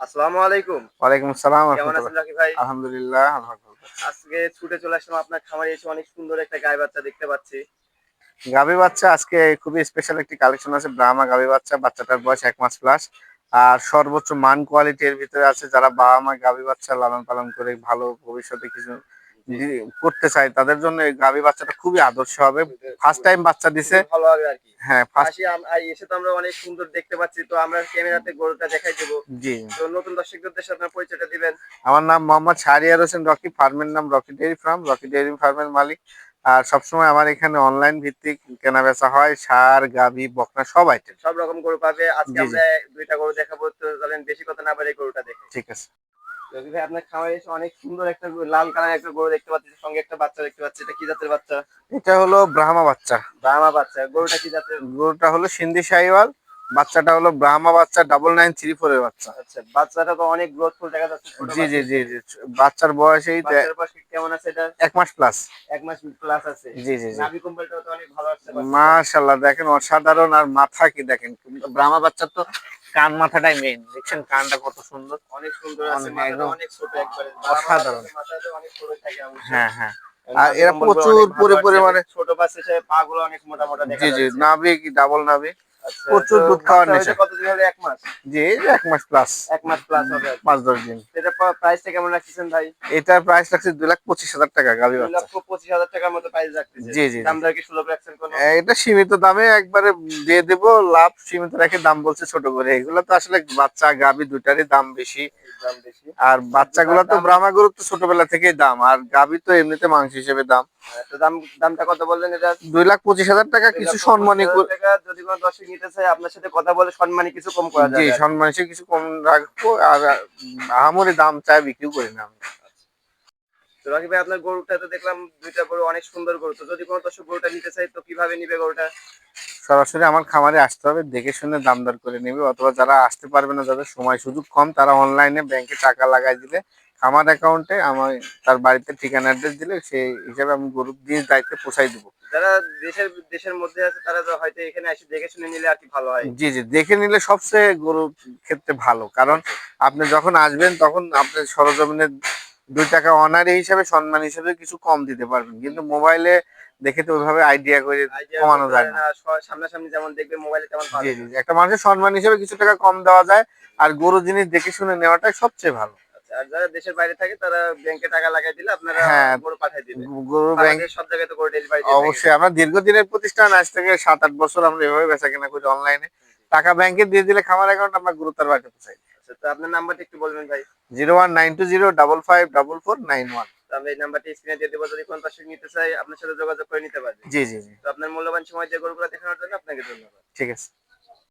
আসসালামু আলাইকুম। ওয়ালাইকুম আসসালাম কেমন আছেন। রাকি ভাই? আলহামদুলিল্লাহ আজকে ছুটে চলে আসলাম আপনার খামারে এসে অনেক সুন্দর একটা গায়ে বাচ্চা দেখতে পাচ্ছি। গাভী বাচ্চা আজকে খুবই স্পেশাল একটি কালেকশন আছে ব্রাহ্মা গাভী বাচ্চা বাচ্চাটার বয়স এক মাস প্লাস আর সর্বোচ্চ মান কোয়ালিটির ভিতরে আছে যারা বাবা মা গাভী বাচ্চা লালন পালন করে ভালো ভবিষ্যতে কিছু করতে চাই। তাদের জন্য এই গাভী বাচ্চাটা খুবই আদর্শ হবে। ফার্স্ট টাইম বাচ্চা দিছে। ভালো হবে আর কি। হ্যাঁ ফার্স্ট এসে তো আমরা অনেক সুন্দর দেখতে পাচ্ছি। তো আমরা ক্যামেরাতে গরুটা দেখাই দেবো। জি। তো নতুন দর্শকদের সাথে আপনার পরিচয়টা দিবেন। আমার নাম মোহাম্মদ শাহরিয়ার হোসেন রকি ফার্মের নাম Rocky dairy farm. Rocky dairy ফার্মের মালিক। আর সবসময় আমার এখানে অনলাইন ভিত্তিক কেনা বেচা হয়। সার গাভী বকনা সব আইটেম সব রকম গরু পাবে। আজকে। আমরা দুইটা গরু দেখাবো। তো চলেন বেশি কথা না বলে গরুটা দেখে। ঠিক আছে। রবি ভাই আপনার খামারে এসে অনেক সুন্দর একটা লাল কালার একটা গরু দেখতে পাচ্ছি সঙ্গে একটা বাচ্চা দেখতে পাচ্ছি। এটা কি জাতের বাচ্চা? এটা হলো ব্রাহ্মা বাচ্চা। ব্রাহ্মা বাচ্চা। গরুটা কি জাতের? গরুটা হলো সিন্ধি শাহিওয়াল বাচ্চাটা হলো ব্রাহ্মা বাচ্চা ডাবল নাইন থ্রি ফোর এর বাচ্চা। আচ্ছা বাচ্চাটা তো অনেক গ্রোথফুল দেখা যাচ্ছে জি জি জি জি বাচ্চার বয়স এই কেমন আছে এটা? এক মাস প্লাস এক মাস প্লাস আছে। জি জি জি। নাভি কম্বলটাও তো অনেক ভালো আসছে বাচ্চা। মাশাল্লাহ দেখেন অসাধারণ। আর মাথা কি দেখেন? ব্রাহ্মা বাচ্চা তো কান মাথাটাই মেইন দেখছেন কানটা কত সুন্দর? অনেক সুন্দর আছে অনেক- একদম অনেক ছোট একবারে। অসাধারণ। অনেক ছোট থাকে হ্যাঁ হ্যাঁ। আর এরা প্রচুর পরিমাণে ছোট বাচ্চা হিসেবে পা গুলো অনেক মোটা মোটা দেখা জি জি যাচ্ছে। নাভি কি ডাবল নাভি? আচ্ছা, প্রচুর দুধ খাওয়ার নেশা। কতদিন হলো? এক মাস। জি এক মাস প্লাস এক মাস প্লাস হবে। পাঁচ দশ দিন। এটা প্রাইসটা কেমন রাখছেন ভাই? এটার প্রাইস দুই লাখ পঁচিশ হাজার টাকা গাভী দুই বাচ্চা। লক্ষ পঁচিশ হাজার টাকার মতো প্রাইস রাখতেছে জি, জি। দাম কি সুলভ রাখছেন কোনো? এটা সীমিত দামে একবারে দিয়ে দেবো লাভ সীমিত রেখে দাম বলছে ছোট করে। এগুলো তো আসলে বাচ্চা গাভী দুটারই দাম বেশি। দাম বেশি। আর বাচ্চাগুলো তো ব্রাহ্মা গরুর তো ছোটবেলা থেকেই দাম আর গাভী তো এমনিতে মাংস হিসেবে দাম। তো দাম দামটা কত বললেন এটা? দুই লাখ পঁচিশ হাজার টাকা কিছু সম্মানী দুই লক্ষ পঁচিশ হাজার টাকা যদি কোনো দর্শক নিতে চায় আপনার সাথে কথা বলে সম্মানী কিছু কম করা যায় সম্মান কিছু কম রাখব আর আহামরি দাম চাই বিক্রিও করি না আমি। তো রাকিব ভাই আপনার গরুটা তো দেখলাম দুইটা গরু অনেক সুন্দর গরু। তো যদি কোনো দর্শক গরুটা নিতে চায় তো কীভাবে নিবে গরুটা? সরাসরি আমার খামারে আসতে হবে দেখে শুনে দাম দর করে নেবে। অথবা যারা আসতে পারবে না যাদের সময় সুযোগ কম তারা অনলাইনে ব্যাংকে টাকা লাগাই দিলে খামার অ্যাকাউন্টে আমার তার বাড়িতে ঠিকানা অ্যাড্রেস দিলে সেই হিসাবে আমি গরু দিয়ে দায়িত্বে পোষাই দেবো। যারা দেশের দেশের মধ্যে আছে তারা হয়তো এখানে এসে দেখে শুনে নিলে আর কি ভালো হয়। জি জি দেখে নিলে সবচেয়ে গরুর ক্ষেত্রে ভালো। কারণ আপনি যখন আসবেন তখন আপনি সরজমিনে দুই টাকা অনারি হিসাবে সম্মান হিসাবে কিছু কম দিতে পারবেন। কিন্তু মোবাইলে দেখে তো ওইভাবে আইডিয়া করে কমানো যায় না। সামনাসামনি যেমন দেখবে মোবাইলে তেমন জি জি জি। একটা মানুষের সম্মান হিসেবে কিছু টাকা কম দেওয়া যায় আর গরু জিনিস দেখে শুনে নেওয়াটাই সবচেয়ে ভালো। আর যারা দেশের বাইরে থাকে তারা ব্যাংকে টাকা লাগাই দিলে আপনারা হ্যাঁ। গরু পাঠিয়ে দিবে গ- গরু ব্যাংক সব জায়গায় তো গরু ডেলিভারি অবশ্যই আমরা দীর্ঘদিনের প্রতিষ্ঠান আজ থেকে সাত আট বছর আমরা এভাবে বেচা কেনা করি অনলাইনে টাকা ব্যাংকে দিয়ে দিলে খামার অ্যাকাউন্ট আমরা গুরুত্ব বাড়িতে পৌঁছাই আচ্ছা তো আপনার নাম্বারটা একটু বলবেন ভাই। Zero one nine two zero double five double four nine one. আমি এই নাম্বারটি স্ক্রিনে দিয়ে দেবো যদি কোনো দর্শক নিতে চাই আপনার সাথে যোগাযোগ করে নিতে পারবে জি জি জি। তো আপনার মূল্যবান সময় দিয়ে গরুগুলো দেখানোর জন্য আপনাকে ধন্যবাদ। ঠিক আছে।